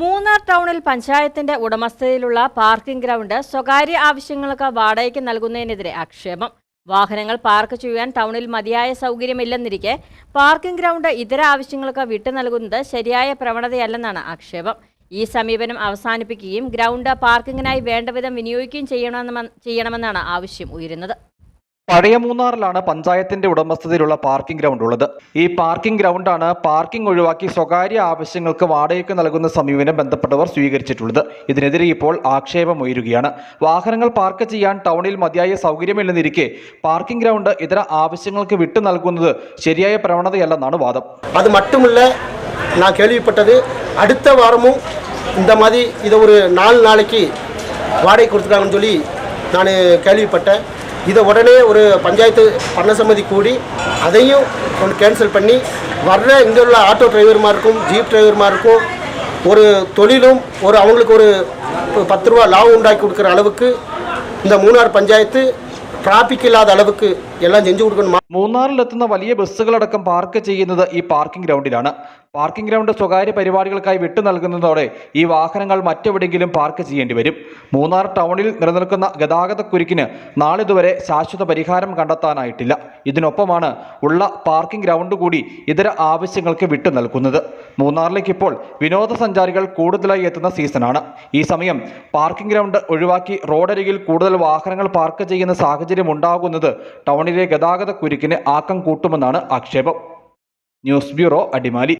മൂന്നാർ ടൗണിൽ പഞ്ചായത്തിന്റെ ഉടമസ്ഥതയിലുള്ള പാർക്കിംഗ് ഗ്രൗണ്ട് സ്വകാര്യ ആവശ്യങ്ങൾക്ക് വാടകയ്ക്ക് നൽകുന്നതിനെതിരെ ആക്ഷേപം. വാഹനങ്ങൾ പാർക്ക് ചെയ്യാൻ ടൗണിൽ മതിയായ സൗകര്യമില്ലെന്നിരിക്കെ പാർക്കിംഗ് ഗ്രൗണ്ട് ഇതര ആവശ്യങ്ങൾക്ക് വിട്ടു നൽകുന്നത് ശരിയായ പ്രവണതയല്ലെന്നാണ് ആക്ഷേപം. ഈ സമീപനം അവസാനിപ്പിക്കുകയും ഗ്രൗണ്ട് പാർക്കിങ്ങിനായി വേണ്ടവിധം വിനിയോഗിക്കുകയും ചെയ്യണമെന്ന് ചെയ്യണമെന്നാണ് ആവശ്യം ഉയരുന്നത്. പഴയ മൂന്നാറിലാണ് പഞ്ചായത്തിന്റെ ഉടമസ്ഥതയിലുള്ള പാർക്കിംഗ് ഗ്രൗണ്ട് ഉള്ളത് ഈ പാർക്കിംഗ് ഗ്രൗണ്ടാണ് പാർക്കിംഗ് ഒഴിവാക്കി സ്വകാര്യ ആവശ്യങ്ങൾക്ക് വാടകയ്ക്ക് നൽകുന്ന സമീപനം ബന്ധപ്പെട്ടവർ സ്വീകരിച്ചിട്ടുള്ളത് ഇതിനെതിരെ ഇപ്പോൾ ആക്ഷേപം ഉയരുകയാണ് വാഹനങ്ങൾ പാർക്ക് ചെയ്യാൻ ടൗണിൽ മതിയായ സൗകര്യമില്ലെന്നിരിക്കെ പാർക്കിംഗ് ഗ്രൗണ്ട് ഇതര ആവശ്യങ്ങൾക്ക് വിട്ടു നൽകുന്നത് ശരിയായ പ്രവണതയല്ലെന്നാണ് വാദം அது மட்டும் இல்லை நான் கேள்விப்பட்டது அடுத்த வாரமும் இந்த மாதிரி இதை ஒரு நாலு நாளைக்கு வாடகை கொடுத்துருக்காங்கன்னு சொல்லி நான் கேள்விப்பட்டேன் இதை உடனே ஒரு பஞ்சாயத்து பண்ண சம்மதி கூடி அதையும் ஒன்று கேன்சல் பண்ணி வர்ற இங்கே உள்ள ஆட்டோ டிரைவருமா இருக்கும் ஜீப் டிரைவருமா இருக்கும் ஒரு தொழிலும் ஒரு அவங்களுக்கு ஒரு பத்து ரூபா லாபம் உண்டாக்கி கொடுக்குற அளவுக்கு இந்த மூணார் பஞ்சாயத்து டிராஃபிக் இல்லாத அளவுக்கு எல்லாம் செஞ்சு கொடுக்கணுமா മൂന്നാറിലെത്തുന്ന വലിയ ബസ്സുകളടക്കം പാർക്ക് ചെയ്യുന്നത് ഈ പാർക്കിംഗ് ഗ്രൗണ്ടിലാണ് പാർക്കിംഗ് ഗ്രൗണ്ട് സ്വകാര്യ പരിപാടികൾക്കായി വിട്ടു നൽകുന്നതോടെ ഈ വാഹനങ്ങൾ മറ്റെവിടെയെങ്കിലും പാർക്ക് ചെയ്യേണ്ടി വരും. മൂന്നാർ ടൗണിൽ നിലനിൽക്കുന്ന ഗതാഗത കുരുക്കിന് നാളിതുവരെ ശാശ്വത പരിഹാരം കണ്ടെത്താനായിട്ടില്ല. ഇതിനൊപ്പമാണ് ഉള്ള പാർക്കിംഗ് ഗ്രൗണ്ട് കൂടി ഇതര ആവശ്യങ്ങൾക്ക് വിട്ടു നൽകുന്നത്. മൂന്നാറിലേക്ക് ഇപ്പോൾ വിനോദസഞ്ചാരികൾ കൂടുതലായി എത്തുന്ന സീസണാണ്. ഈ സമയം പാർക്കിംഗ് ഗ്രൗണ്ട് ഒഴിവാക്കി റോഡരികിൽ കൂടുതൽ വാഹനങ്ങൾ പാർക്ക് ചെയ്യുന്ന സാഹചര്യം ഉണ്ടാകുന്നത് ടൗണിലെ ഗതാഗത കുരുക്കിന് ആക്കം കൂട്ടുമെന്നാണ് ആക്ഷേപം. News bureau Adimali.